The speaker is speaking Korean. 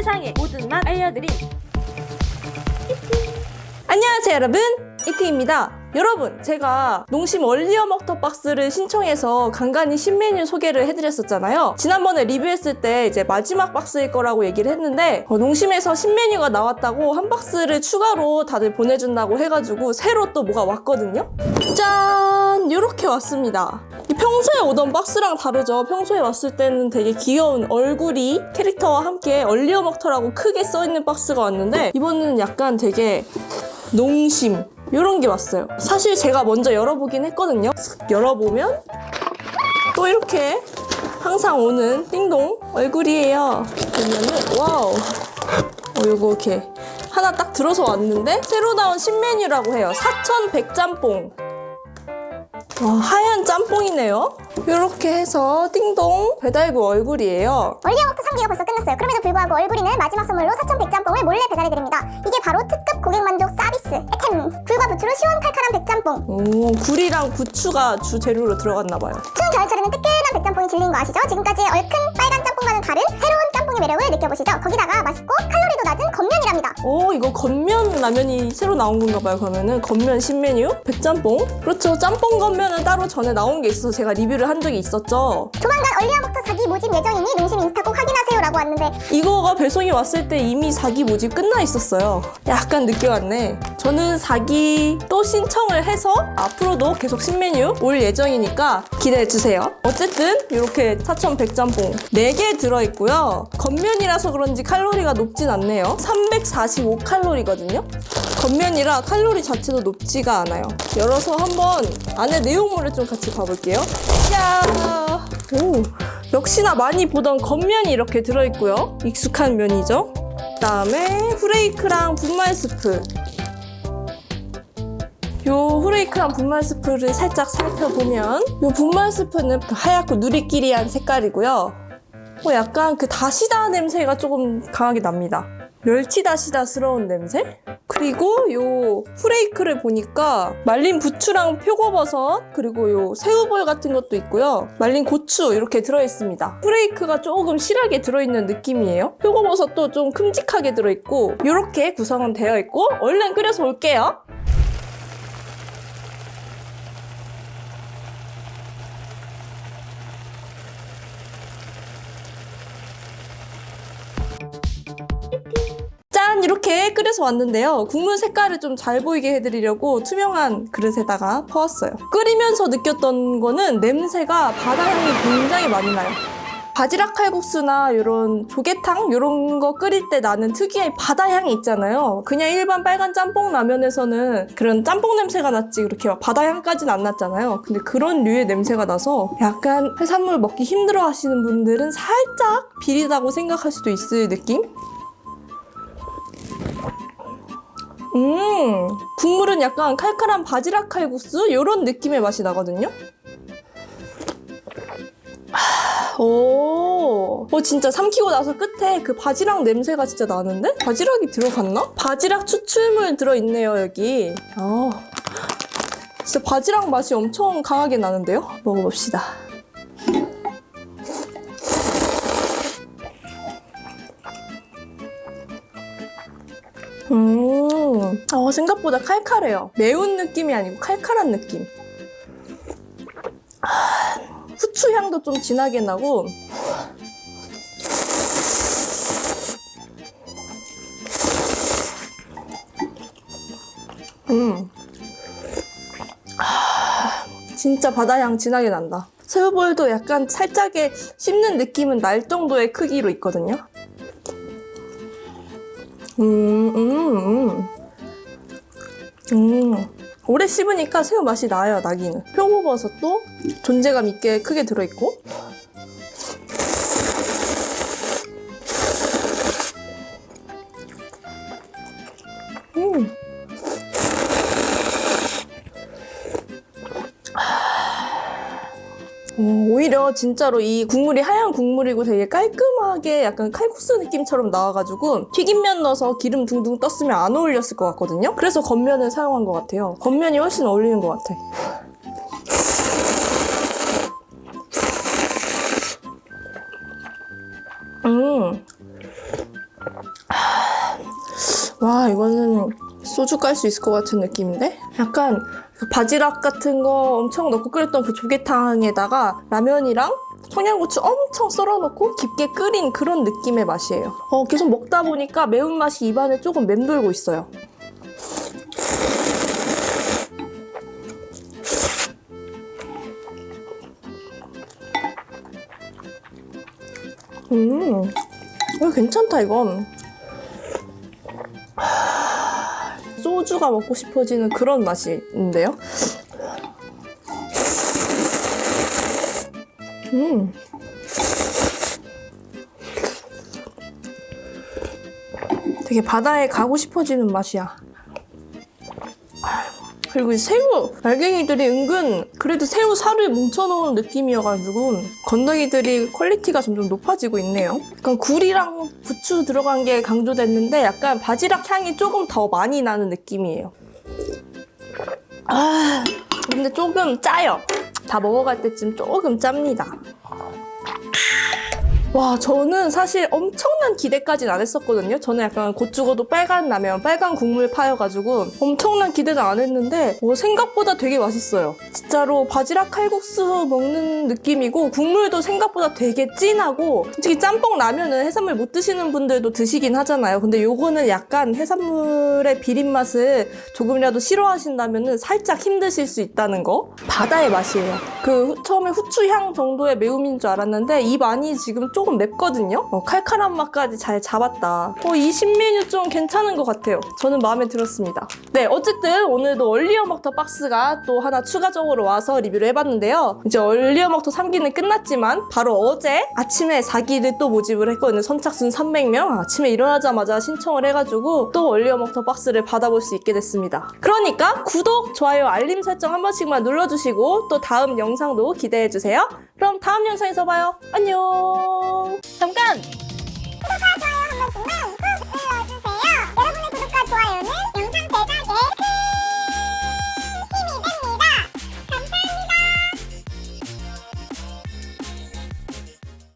세상의 모든 맛 알려드림. 안녕하세요 여러분 이티입니다 여러분 제가 농심 얼리어 먹터 박스를 신청해서 간간히 신메뉴 소개를 해드렸었잖아요. 지난번에 리뷰했을 때 이제 마지막 박스일 거라고 얘기를 했는데 어, 농심에서 신메뉴가 나왔다고 한 박스를 추가로 다들 보내준다고 해가지고 새로 또 뭐가 왔거든요? 짠! 이렇게 왔습니다. 이 평소에 오던 박스랑 다르죠? 평소에 왔을 때는 되게 귀여운 얼굴이 캐릭터와 함께 얼리어 먹터라고 크게 써있는 박스가 왔는데 이번에는 약간 되게 농심 이런 게 왔어요. 사실 제가 먼저 열어보긴 했거든요. 슥 열어보면 또 이렇게 항상 오는 띵동 얼굴이에요. 보면은 와우. 어, 요거 이렇게 하나 딱 들어서 왔는데 새로 나온 신메뉴라고 해요. 사천 백짬뽕. 와 하얀 짬뽕이네요. 이렇게 해서 띵동 배달구 얼굴이에요. 얼리어먹터 3기가 벌써 끝났어요. 그럼에도 불구하고 얼굴이는 마지막 선물로 4,100짬뽕을 몰래 배달해드립니다. 이게 바로 특급 고객 만족 서비스. 에템! 굴과 부추로 시원 칼칼한 백짬뽕. 오 굴이랑 부추가 주 재료로 들어갔나 봐요. 추운 겨울철에는 뜨끈한 백짬뽕이 진리인 거 아시죠? 지금까지의 얼큰 빨간 짬뽕과는 다른 새로운 매력을 느껴보시죠. 거기다가 맛있고 칼로리도 낮은 겉면이랍니다. 오 이거 건면 라면이 새로 나온 건가 봐요 그러면은. 건면 신메뉴? 백짬뽕? 그렇죠. 짬뽕 건면은 따로 전에 나온 게 있어서 제가 리뷰를 한 적이 있었죠. 조만간 얼리어먹터 4기 모집 예정이니 농심 인스타 꼭 확인하세요 라고 왔는데 이거가 배송이 왔을 때 이미 4기 모집 끝나 있었어요. 약간 늦게 왔네. 저는 4기 또 신청을 해서 앞으로도 계속 신메뉴 올 예정이니까 기대해 주세요. 어쨌든 이렇게 4100짬뽕 4개 들어있고요 겉면이라서 그런지 칼로리가 높진 않네요 345칼로리거든요 겉면이라 칼로리 자체도 높지가 않아요. 열어서 한번 안에 내용물을 좀 같이 봐볼게요. 야, 오, 역시나 많이 보던 겉면이 이렇게 들어있고요. 익숙한 면이죠. 그다음에 후레이크랑 분말 스프. 요 후레이크랑 분말 스프를 살짝 살펴보면 요 분말 스프는 하얗고 누리끼리한 색깔이고요. 어, 약간 그 다시다 냄새가 조금 강하게 납니다. 멸치 다시다스러운 냄새? 그리고 요 후레이크를 보니까 말린 부추랑 표고버섯 그리고 요 새우볼 같은 것도 있고요. 말린 고추 이렇게 들어있습니다. 후레이크가 조금 실하게 들어있는 느낌이에요. 표고버섯도 좀 큼직하게 들어있고 이렇게 구성은 되어 있고 얼른 끓여서 올게요. 이렇게 끓여서 왔는데요. 국물 색깔을 좀 잘 보이게 해드리려고 투명한 그릇에다가 퍼왔어요. 끓이면서 느꼈던 거는 냄새가 바다향이 굉장히 많이 나요. 바지락 칼국수나 이런 조개탕 이런 거 끓일 때 나는 특유의 바다 향이 있잖아요. 그냥 일반 빨간 짬뽕 라면에서는 그런 짬뽕 냄새가 났지 그렇게 막 바다 향까지는 안 났잖아요. 근데 그런 류의 냄새가 나서 약간 해산물 먹기 힘들어 하시는 분들은 살짝 비리다고 생각할 수도 있을 느낌? 음, 국물은 약간 칼칼한 바지락 칼국수 이런 느낌의 맛이 나거든요. 하, 오, 어 진짜 삼키고 나서 끝에 그 바지락 냄새가 진짜 나는데? 바지락이 들어갔나? 바지락 추출물 들어있네요 여기. 어, 진짜 바지락 맛이 엄청 강하게 나는데요? 먹어봅시다. 음, 어, 생각보다 칼칼해요. 매운 느낌이 아니고 칼칼한 느낌. 아, 후추 향도 좀 진하게 나고. 음. 아, 진짜 바다향 진하게 난다. 새우볼도 약간 살짝의 씹는 느낌은 날 정도의 크기로 있거든요. 음, 음, 음. 음. 오래 씹으니까 새우 맛이 나요, 나기는. 표고버섯도 존재감 있게 크게 들어있고. 오, 오히려 진짜로 이 국물이 하얀 국물이고 되게 깔끔하게 약간 칼국수 느낌처럼 나와가지고 튀김면 넣어서 기름 둥둥 떴으면 안 어울렸을 것 같거든요. 그래서 겉면을 사용한 것 같아요. 겉면이 훨씬 어울리는 것 같아. 음. 와, 이거는 소주 깔 수 있을 것 같은 느낌인데? 약간 그 바지락 같은 거 엄청 넣고 끓였던 그 조개탕에다가 라면이랑 청양고추 엄청 썰어놓고 깊게 끓인 그런 느낌의 맛이에요. 어, 계속 먹다 보니까 매운맛이 입안에 조금 맴돌고 있어요. 음, 이거 괜찮다, 이건. 소주가 먹고 싶어지는 그런 맛인데요? 음. 되게 바다에 가고 싶어지는 맛이야. 그리고 이 새우 알갱이들이 은근 그래도 새우 살을 뭉쳐놓은 느낌이어가지고 건더기들이 퀄리티가 점점 높아지고 있네요. 약간 굴이랑 부추 들어간 게 강조됐는데 약간 바지락 향이 조금 더 많이 나는 느낌이에요. 아 근데 조금 짜요. 다 먹어갈 때쯤 조금 짭니다. 와, 저는 사실 엄청난 기대까지는 안 했었거든요. 저는 약간 곧 죽어도 빨간 라면, 빨간 국물 파여가지고 엄청난 기대는 안 했는데 어, 생각보다 되게 맛있어요. 진짜로 바지락 칼국수 먹는 느낌이고 국물도 생각보다 되게 진하고 솔직히 짬뽕 라면은 해산물 못 드시는 분들도 드시긴 하잖아요. 근데 요거는 약간 해산물의 비린 맛을 조금이라도 싫어하신다면은 살짝 힘드실 수 있다는 거. 바다의 맛이에요. 그 후- 처음에 후추 향 정도의 매움인 줄 알았는데 입 안이 지금 조금 맵거든요. 어, 칼칼한 맛까지 잘 잡았다. 어, 이 신메뉴 좀 괜찮은 것 같아요. 저는 마음에 들었습니다. 네, 어쨌든 오늘도 얼리어먹터 박스가 또 하나 추가적으로 와서 리뷰를 해봤는데요. 이제 얼리어먹터 3기는 끝났지만 바로 어제 아침에 4기를 또 모집을 했거든요. 선착순 300명. 아침에 일어나자마자 신청을 해가지고 또 얼리어먹터 박스를 받아볼 수 있게 됐습니다. 그러니까 구독, 좋아요, 알림 설정 한 번씩만 눌러주시고 또 다음 영상도 기대해주세요. 그럼 다음 영상에서 봐요. 안녕. 잠깐!